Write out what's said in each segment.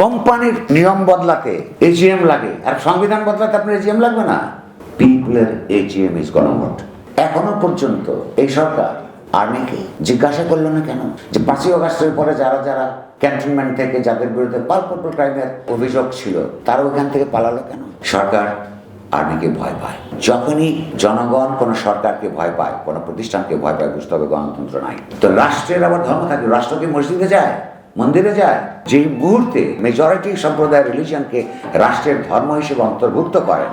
কোম্পানির নিয়ম বদলাতে এজিএম লাগে। আর সংবিধান বদলাতে আপনার এজিএম লাগবে না? পিপলের এজিএম ইজ গণভোট এখনও পর্যন্ত এই সরকার আর্মিকে জিজ্ঞাসা করল না কেন? যে পাঁচই অগাস্টের পরে যারা যারা ক্যান্টনমেন্ট থেকে যাদের বিরুদ্ধে পালপত্র ক্রাইমের অভিযোগ ছিল, তারা ওখান থেকে পালালো কেন? সরকার আর্মিকে ভয় পায়। যখনই জনগণ কোনো সরকারকে ভয় পায়, কোনো প্রতিষ্ঠানকে ভয় পায়, বুঝতে হবে গণতন্ত্র নাই। তো রাষ্ট্রের আবার ধর্ম থাকে। রাষ্ট্র কি মসজিদে যায়? মন্দিরে যায়, যেই মুহূর্তে মেজরিটি সম্প্রদায়ের রিলিজিয়নকে রাষ্ট্রের ধর্ম হিসেবে অন্তর্ভুক্ত করেন,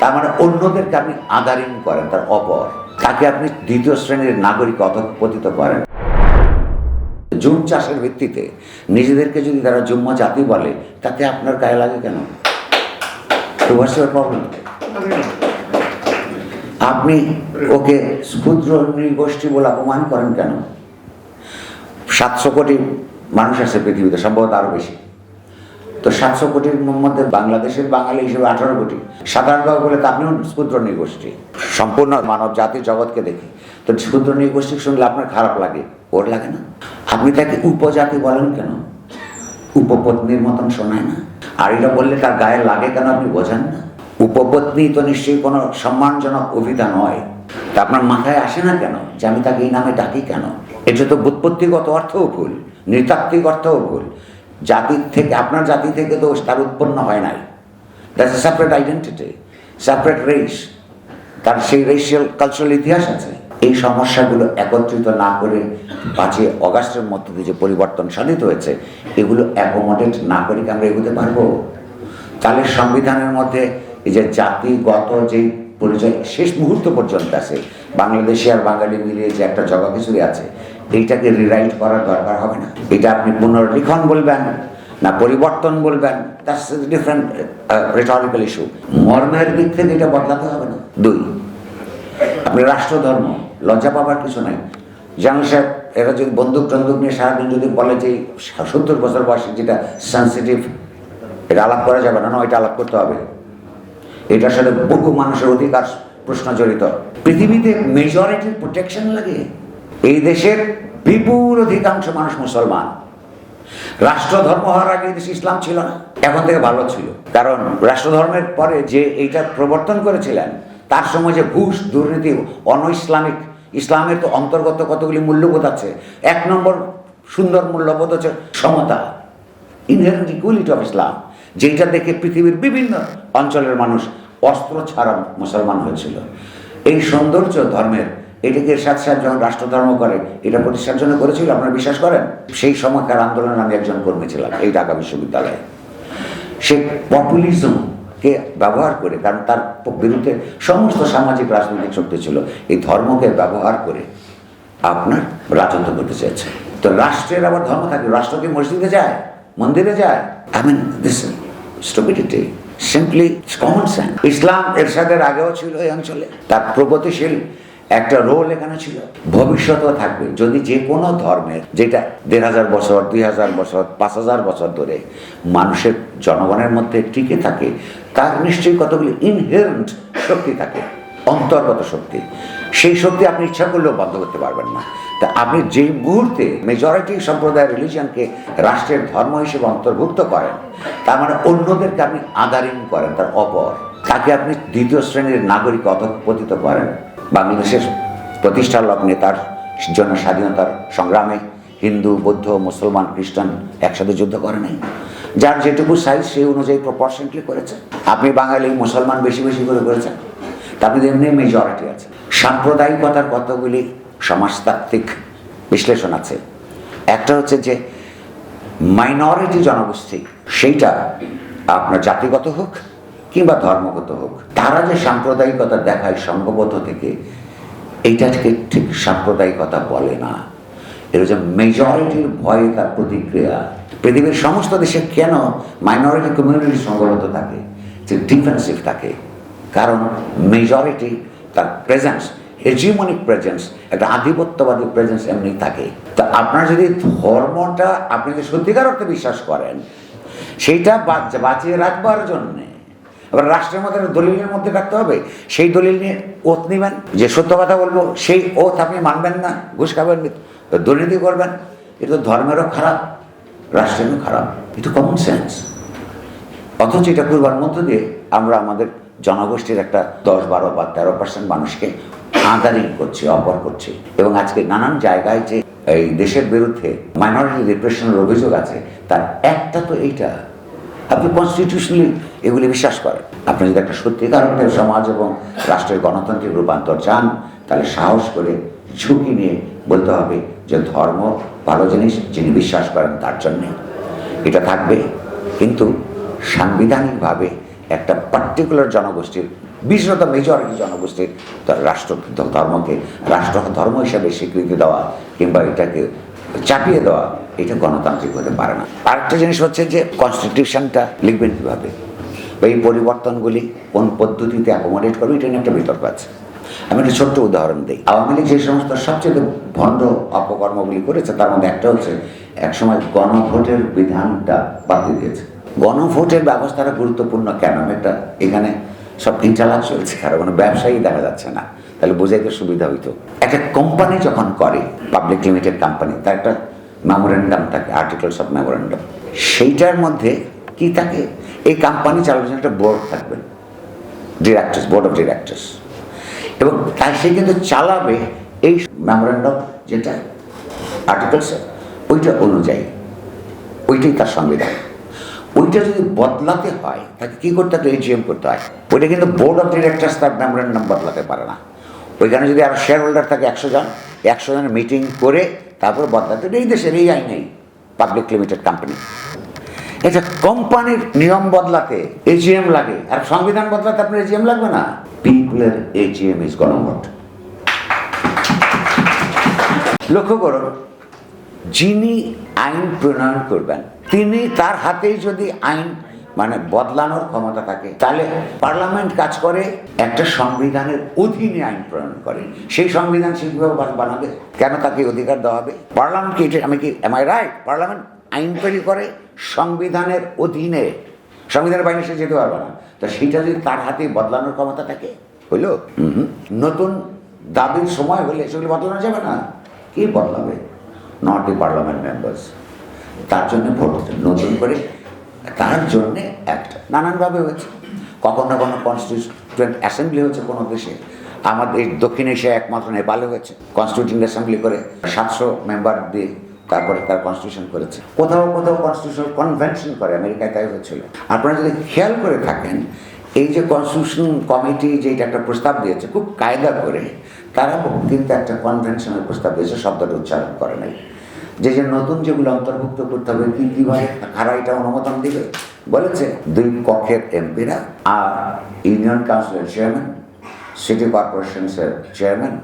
তার মানে অন্যদেরকে আপনি আদারিং করেন, তার অপর। তাকে আপনি দ্বিতীয় শ্রেণির নাগরিক অধপতিত করেন। জুম চাষের ভিত্তিতে নিজেদেরকে যদি তারা জুম্ম জাতি বলে, তাতে আপনার গায়ে লাগে কেন? আপনি ওকে ক্ষুদ্র নৃগোষ্ঠী বলে অপমান করেন কেন? সাতশো কোটি মানুষ আছে পৃথিবীতে, সম্ভবত আরও বেশি। তো সাতশো কোটির মধ্যে বাংলাদেশের বাঙালি হিসেবে আঠারো কোটি। সাধারণভাবে বলে তো আপনিও ক্ষুদ্র নৃগোষ্ঠী। সম্পূর্ণ মানব জাতি জগৎকে দেখি। তো ক্ষুদ্র নৃগোষ্ঠী শুনলে আপনার খারাপ লাগে, ওর লাগে না। আপনি তাকে উপজাতি বলেন কেন? উপপত্নীর মতন শোনায় না। আর এটা বললে তার গায়ে লাগে কেন আপনি বোঝেন না? উপপত্নী তো নিশ্চয়ই কোনো সম্মানজনক অভিধা নয়। তা আপনার মাথায় আসে না কেন যে আমি তাকে এই নামে ডাকি কেন? এটা তো বুৎপত্তিগত অর্থও ভুল, নৃতাত্ত্বিক অর্থও ভুল। জাতির থেকে, আপনার জাতি থেকে তো তার উৎপন্ন হয় নাই। That's a separate identity separate race তার সেই রেশিয়াল কালচারাল ইতিহাস আছে। এই সমস্যাগুলো একত্রিত না করে পাঁচই অগাস্টের মধ্যে দিয়ে যে পরিবর্তন সাধিত হয়েছে, এগুলো অ্যাকোমোডেট না করে কি আমরা এগোতে পারব? তাহলে সংবিধানের মধ্যে এই যে জাতিগত যে পরিচয় শেষ মুহূর্ত পর্যন্ত আছে। বাংলাদেশে আর বাঙালি মিলিয়ে যে একটা জগাখিচুড়ি আছে, এইটাকে রিরাইট করার দরকার হবে না। এটা আপনি পুনর্লিখন বলবেন, না পরিবর্তন বলবেন ডিফারেন্ট রেটরিক্যাল ইস্যু মর্মের দিক থেকে এটা বদলাতে হবে না। দুই, আপনি রাষ্ট্রধর্ম লজ্জা পাবার কিছু নাই। জানো সাহেব, এরা যদি বন্দুক, টন্দুক নিয়ে সারাদিন যদি বলে যে সত্তর বছর বয়সে যেটা সেন্সিটিভ এটা আলাপ করা যাবে না না, এটা আলাপ করতে হবে। এটার সাথে বহু মানুষের অধিকার প্রশ্ন জড়িত। পৃথিবীতে মেজরিটির প্রোটেকশন লাগে। এই দেশের বিপুল অধিকাংশ মানুষ মুসলমান। রাষ্ট্রধর্ম হওয়ার আগে দেশে ইসলাম ছিল না, এখন থেকে ভালো ছিল। কারণ রাষ্ট্রধর্মের পরে যে এইটা প্রবর্তন করেছিলেন, তার সময় যে ঘুষ, দুর্নীতি অন ইসলামিক ইসলামের তো অন্তর্গত কতগুলি মূল্যবোধ আছে, এক নম্বর সুন্দর মূল্যবোধ হচ্ছে সমতা ইনহেরেন্ট ইকুয়ালিটি অফ ইসলাম যেটা দেখে পৃথিবীর বিভিন্ন অঞ্চলের মানুষ অস্ত্র ছাড়া মুসলমান হয়েছিল। এই সৌন্দর্য ধর্মের, এটিকে এরশাদ সাহেব যখন রাষ্ট্রধর্ম করে, এটা প্রতিষ্ঠার জন্য করেছিল, আপনারা বিশ্বাস করেন? সেই সময়কার আন্দোলনে আমি একজন কর্মী ছিলাম এই ঢাকা বিশ্ববিদ্যালয়ে। সে পপুলিজমকে ব্যবহার করে, কারণ তার বিরুদ্ধে সমস্ত সামাজিক রাজনৈতিক শক্তি ছিল, এই ধর্মকে ব্যবহার করে আপনার রাজত্ব করতে চেয়েছে। তো রাষ্ট্রের আবার ধর্ম থাকে, রাষ্ট্র কি মসজিদে যায়? মন্দিরে যায়? I mean this stupidity simply common sense Islam এরশাদের আগেও ছিল এই অঞ্চলে। তার প্রগতিশীল একটা রোল এখানে ছিল। ভবিষ্যতেও থাকবে। যদি যে কোনো ধর্মের, যেটা দেড় হাজার বছর, দুই হাজার বছর, পাঁচ হাজার বছর ধরে মানুষের জনগণের মধ্যে টিকে থাকে, তার নিশ্চয়ই কতগুলি ইনহেরেন্ট শক্তি থাকে, অন্তর্গত শক্তি। সেই শক্তি আপনি ইচ্ছা করলেও বন্ধ করতে পারবেন না। তা আপনি যেই মুহূর্তে মেজরিটি সম্প্রদায়ের রিলিজিয়নকে রাষ্ট্রের ধর্ম হিসেবে অন্তর্ভুক্ত করেন, তার মানে অন্যদেরকে আপনি আদারিং করেন, তার অপর। তাকে আপনি দ্বিতীয় শ্রেণির নাগরিক অধপতিত করেন। বাংলাদেশের প্রতিষ্ঠা লগ্নে তার জন্য স্বাধীনতার সংগ্রামে হিন্দু, বৌদ্ধ, মুসলমান, খ্রিস্টান একসাথে যুদ্ধ করে নাই। যার যেটুকু সাইজ সেই অনুযায়ী প্রপোর্শনটলি করেছে। আপনি বাঙালি, মুসলমান বেশি বেশি করে করেছেন। তা আপনি এমনি মেজরিটি আছে সাম্প্রদায়িকতার কতগুলি সমাজতাত্ত্বিক বিশ্লেষণ আছে? একটা হচ্ছে যে মাইনরিটি জনগোষ্ঠী, সেইটা আপনার জাতিগত হোক কিংবা ধর্মগত হোক, তারা যে সাম্প্রদায়িকতা দেখায় সংঘবদ্ধ থেকে, এইটাকে ঠিক সাম্প্রদায়িকতা বলে না। এটা যে মেজরিটির ভয়ে তার প্রতিক্রিয়া। পৃথিবীর সমস্ত দেশে কেন মাইনরিটি কমিউনিটি সংঘবদ্ধ থাকে, যে ডিফেন্সিভ থাকে? কারণ মেজরিটি তার প্রেজেন্স হেজিমনিক প্রেজেন্স একটা আধিপত্যবাদী প্রেজেন্স এমনি থাকে। তা আপনার যদি ধর্মটা আপনি যদি সত্যিকার অর্থে বিশ্বাস করেন, সেইটা বাঁচ- বাঁচিয়ে রাখবার জন্যে এবার রাষ্ট্রের মধ্যে দলিলের মধ্যে রাখতে হবে, সেই দলিল নিয়ে ওত নেবেন। যে সত্য কথা বলব, সেই ওত আপনি মানবেন না, ঘুষ খাবেন দুর্নীতি করবেন, এটা ধর্মেরও খারাপ, রাষ্ট্রেরও খারাপ, এটা কমন সেন্স অথচ এটা করবার মধ্য দিয়ে আমরা আমাদের জনগোষ্ঠীর একটা দশ, বারো বা তেরো পার্সেন্ট মানুষকে আঁদারিং করছে অপর করছে। এবং আজকে নানান জায়গায় যে এই দেশের বিরুদ্ধে মাইনরিটি রিপ্রেশনের অভিযোগ আছে, তার একটা তো এইটা। আপনি কনস্টিটিউশনালি এগুলি বিশ্বাস করেন। আপনি যদি একটা সত্যিকার অর্থে সমাজ এবং রাষ্ট্রের গণতান্ত্রিক রূপান্তর চান, তাহলে সাহস করে ঝুঁকি নিয়ে বলতে হবে যে ধর্ম ভালো জিনিস যিনি বিশ্বাস করেন তার জন্যে। এটা থাকবে। কিন্তু সাংবিধানিকভাবে একটা পার্টিকুলার জনগোষ্ঠীর, বিশেষত মেজরিটি জনগোষ্ঠীর তার রাষ্ট্র, ধর্মকে রাষ্ট্র ধর্ম হিসাবে স্বীকৃতি দেওয়া কিংবা এটাকে চাপিয়ে দেওয়া, এটা গণতান্ত্রিক হতে পারে না। আরেকটা জিনিস হচ্ছে যে কনস্টিটিউশনটা লিখবেন কীভাবে? এই পরিবর্তনগুলি কোন পদ্ধতিতে অ্যাকোমোডেট করবে, এটা নিয়ে একটা বিতর্ক আছে। আমি একটা ছোট্ট উদাহরণ দিই। আওয়ামী লীগ যে সমস্ত সবচেয়ে ভণ্ড অপকর্মগুলি করেছে, তার মধ্যে একটা হচ্ছে একসময় গণভোটের বিধানটা বাতিল দিয়েছে। গণভোটের ব্যবস্থাটা গুরুত্বপূর্ণ কেন? একটা এখানে সব ইন্টালাক চলছে আর কোনো ব্যবসায়ী দেখা যাচ্ছে না। তাহলে বোঝাইতে সুবিধা হইতো। একটা কোম্পানি যখন করে পাবলিক লিমিটেড কোম্পানি তার একটা মেমোরেন্ডাম থাকে আর্টিকেলস অফ মেমোরেন্ডাম সেইটার মধ্যে কি থাকে? এই কোম্পানি চালানোর জন্য একটা বোর্ড থাকবে ডিরেক্টর্স বোর্ড অফ ডিরেক্টর্স এবং তাই সে কিন্তু চালাবে এই মেমোরেন্ডাম যেটা আর্টিকেলস ওইটা অনুযায়ী। ওইটাই তার সংবিধান। ওইটা যদি বদলাতে হয়, তাকে কী করতে হবে এজিএম করতে হয়। ওইটা কিন্তু বোর্ড অফ ডিরেক্টর্স তার নাম বদলাতে পারে না। ওইখানে যদি আরও শেয়ার হোল্ডার থাকে একশো জন, একশো জনের মিটিং করে তারপর বদলাতে এই দেশের এই আইন আইনেই পাবলিক লিমিটেড কোম্পানি এটা কোম্পানির নিয়ম বদলাতে এজিএম লাগে। আর সংবিধান বদলাতে আপনার এজিএম লাগবে না। পিপুলের এজিএম ইজ গণভোট লক্ষ্য করুন, যিনি আইন প্রণয়ন করবেন তিনি তার হাতেই যদি আইন মানে বদলানোর ক্ষমতা থাকে, তাহলে পার্লামেন্ট কাজ করে, একটা সংবিধানের অধীনে আইন প্রণয়ন করে। সেই সংবিধান সে কীভাবে বানাবে। কেন তাকে অধিকার দেওয়া হবে? পার্লামেন্ট কি আমি কি এম আই রাইট পার্লামেন্ট আইন তৈরি করে সংবিধানের অধীনে, সংবিধানের বাইরে সে যেতে পারবে না। তো সেটা যদি তার হাতে বদলানোর ক্ষমতা থাকে, হইল? নতুন দাবির সময় হলে সেগুলি বদলানো যাবে না? কি বদলাবে? নট দি পার্লামেন্ট মেম্বার্স তার জন্য ভোট নতুন করে তার জন্যে একটা। নানানভাবে হয়েছে। কখনো না কোনো কনস্টিটিউয়েন্ট অ্যাসেম্বলি হয়েছে কোনো দেশে। আমাদের দক্ষিণ এশিয়ায় একমাত্র নেপালে হয়েছে। কনস্টিটিউয়েন্ট অ্যাসেম্বলি করে সাতশো মেম্বার দিয়ে তারপরে তার কনস্টিটিউশন করেছে। কোথাও কোথাও কনস্টিটিউশন কনভেনশন করে, আমেরিকায় তাই হয়েছিল। আপনারা যদি খেয়াল করে থাকেন, এই যে কনস্টিটিউশন কমিটি যেটা একটা প্রস্তাব দিয়েছে, খুব কায়দা করে তারা কিন্তু একটা কনভেনশনের প্রস্তাব দিয়েছে, শব্দটা উচ্চারণ করে নাই। যে যে নতুন যেগুলো অন্তর্ভুক্ত করতে হবে, কি কীভাবে কারা এটা অনুমোদন দিবে? বলেছে দুই কক্ষের এমপিরা আর ইউনিয়ন কাউন্সিলের চেয়ারম্যান, সিটি কর্পোরেশনসের চেয়ারম্যান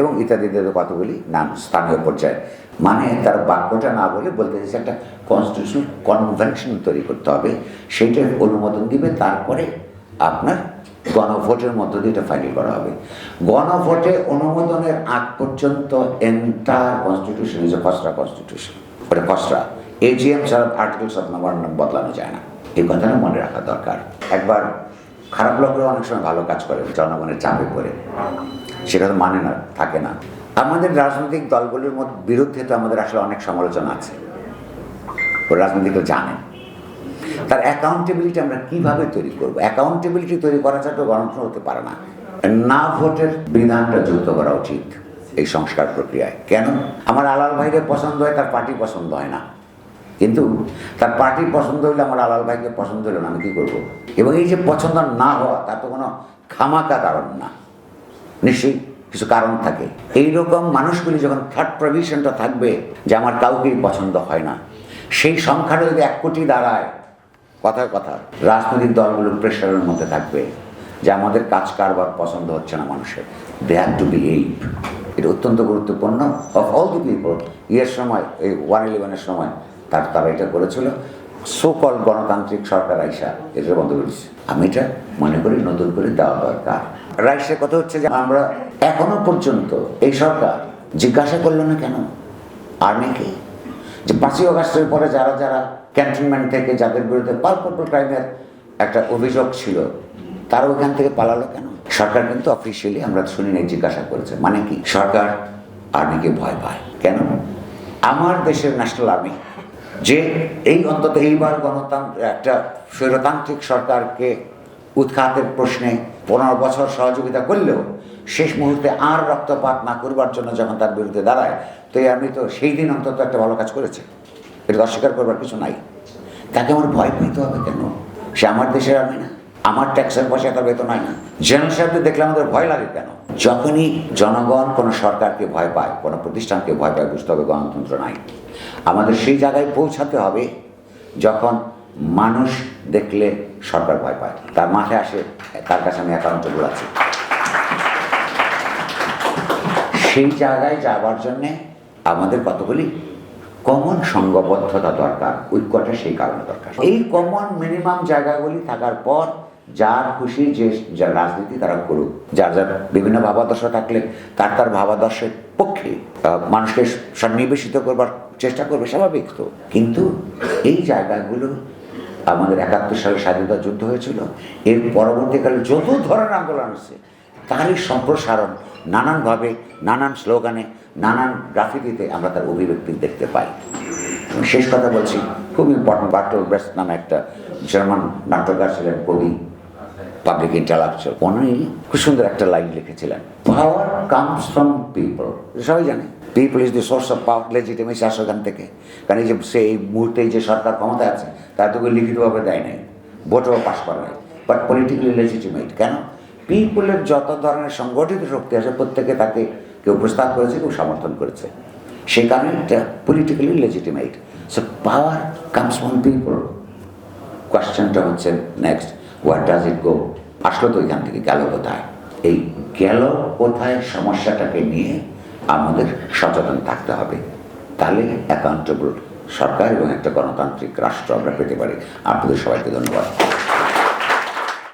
এবং ইত্যাদিদের কতগুলি নাম স্থানীয় পর্যায়ে। মানে তার বাক্যটা না বলে বলতে চাইছে একটা কনস্টিটিউশনাল কনভেনশন তৈরি করতে হবে সেইটার অনুমোদন দিবে, তারপরে আপনার গণভোটের মধ্য দিয়ে এটা ফাইনাল করা হবে। গণভোটে অনুমোদনের আগ পর্যন্ত এন্টার কনস্টিটিউশন ইজ এ খসড়া কনস্টিটিউশন ওটা খসড়া এজিএম ছাড়া আর্টিকেলস অফ মেমোরেন্ডাম বদলানো যায় না। এই কথাটা মনে রাখা দরকার। একবার খারাপ লোকরা অনেক সময় ভালো কাজ করে, জনগণের চাপে পড়ে। সেটা তো মানে না, থাকে না। আমাদের রাজনৈতিক দলগুলির মধ্যে বিরুদ্ধে তো আমাদের আসলে অনেক সমালোচনা আছে। ও তো জানেন। তার অ্যাকাউন্টেবিলিটি আমরা কীভাবে তৈরি করব? অ্যাকাউন্টেবিলিটি তৈরি করা ছাড়া গণতন্ত্র হতে পারে না। না ভোটের বিধানটা যুক্ত করা উচিত এই সংস্কার প্রক্রিয়ায়। কেন? আমার আলাল ভাইকে পছন্দ হয়, তার পার্টি পছন্দ হয় না। কিন্তু তার পার্টি পছন্দ হলে আমার আলাল ভাইকে পছন্দ হলো না, আমি কী করব? এবং এই যে পছন্দ না হওয়া, তার তো কোনো খামাকা কারণ না। নিশ্চয়ই কিছু কারণ থাকে। এইরকম মানুষগুলি যখন থার্ড প্রভিশনটা থাকবে যে আমার কাউকেই পছন্দ হয় না, সেই সংখ্যাটা যদি এক কোটি দাঁড়ায় কথার কথা, রাজনৈতিক দলগুলো প্রেশারের মধ্যে থাকবে, যে আমাদের কাজ কারবার পছন্দ হচ্ছে না মানুষের। They have to be eight এটা অত্যন্ত গুরুত্বপূর্ণ। অফ অল দি পিপল ইয়ের সময়, এই ওয়ান ইলেভেনের সময়, তার, তারা এটা করেছিল। সোকল গণতান্ত্রিক সরকার আইসা এটা বন্ধ করেছে আমি এটা মনে করি, নতুন করে দেওয়া দরকার। রাইসের কথা হচ্ছে যে আমরা এখনও পর্যন্ত এই সরকার জিজ্ঞাসা করল না কেন? আর্মিকে যে পাঁচই অগাস্টের পরে যারা যারা ক্যান্টনমেন্ট থেকে যাদের বিরুদ্ধে পালপট্ট ক্রাইমের একটা অভিযোগ ছিল, তারা ওখান থেকে পালালো কেন? সরকার কিন্তু অফিসিয়ালি আমরা শুনি নাই জিজ্ঞাসা করেছে। মানে কি? সরকার আর্মিকে ভয় পায়। কেন? আমার দেশের ন্যাশনাল আর্মি যে এই অন্তত এইবার গণতন্ত্র, একটা স্বৈরতান্ত্রিক সরকারকে উৎখাতের প্রশ্নে পনেরো বছর সহযোগিতা করলেও শেষ মুহূর্তে আর রক্তপাত না করবার জন্য যখন তার বিরুদ্ধে দাঁড়ায়, তো এই আমি তো সেই দিন অন্তত একটা ভালো কাজ করেছে। এটা অস্বীকার করবার কিছু নাই। তাকে আমার ভয় পেতে হবে কেন? সে আমার দেশের আমি না, আমার ট্যাক্সের পয়সা তার বেতন হয় না। জেনারেল সাহেবদের দেখলে আমাদের ভয় লাগে কেন? যখনই জনগণ কোনো সরকারকে ভয় পায়, কোনো প্রতিষ্ঠানকে ভয় পায়, বুঝতে হবে গণতন্ত্র নাই। আমাদের সেই জায়গায় পৌঁছাতে হবে যখন মানুষ দেখলে সরকার ভয় পায়। তার মাথায় আসে, তার কাছে আমি অ্যাকাউন্টেবল আছি সেই জায়গায় যাবার জন্যে আমাদের কতগুলি কমন সঙ্গবদ্ধতা দরকার। ঐক্যটা সেই কারণে দরকার। এই কমন মিনিমাম জায়গাগুলি থাকার পর যার খুশি যে যার রাজনীতি তারা করুক, যার যার বিভিন্ন ভাবাদর্শ থাকলে তার তার ভাবাদর্শের পক্ষে মানুষকে সন্নিবেশিত করবার চেষ্টা করবে স্বাভাবিক তো। কিন্তু এই জায়গাগুলো আমাদের একাত্তর সালে স্বাধীনতা যুদ্ধ হয়েছিল, এর পরবর্তীকালে যত ধরনের আন্দোলন আছে তারই সম্প্রসারণ নানানভাবে, নানান স্লোগানে, নানান গ্রাফিতিতে আমরা তার অভিব্যক্তি দেখতে পাই। শেষ কথা বলছি, খুব ইম্পর্টেন্ট বার্টল ব্রেস্ট নামে একটা জার্মান নাট্যকার ছিলেন, কবি পাবলিক ইন্টালাকচুয়াল উনি খুব সুন্দর একটা লাইন লিখেছিলেন। পাওয়ার কামস ফ্রম পিপল সবাই জানে। People is the source of power legitimacy আসে ওখান থেকে। কারণ এই যে সেই মুহূর্তে যে সরকার ক্ষমতা আছে, তার তোকে লিখিতভাবে দেয় নাই। ভোটও পাশ করা হয় বাট পলিটিক্যালি লেজিটিমেট কেন? পিপলের যত ধরনের সংগঠিত শক্তি আছে, প্রত্যেকে তাকে কেউ প্রস্তাব করেছে, কেউ সমর্থন করেছে। সেই কারণে এটা politically legitimate so power comes from people কোয়েশ্চেনটা হচ্ছে next what does it go আসলো তো এখান থেকে, গেল কোথায়? এই গেল কোথায় সমস্যাটাকে নিয়ে আমাদের সচেতন থাকতে হবে। তাহলে অ্যাকাউন্টেবল সরকার এবং একটা গণতান্ত্রিক রাষ্ট্র আমরা পেতে পারি। আপনাদের সবাইকে ধন্যবাদ।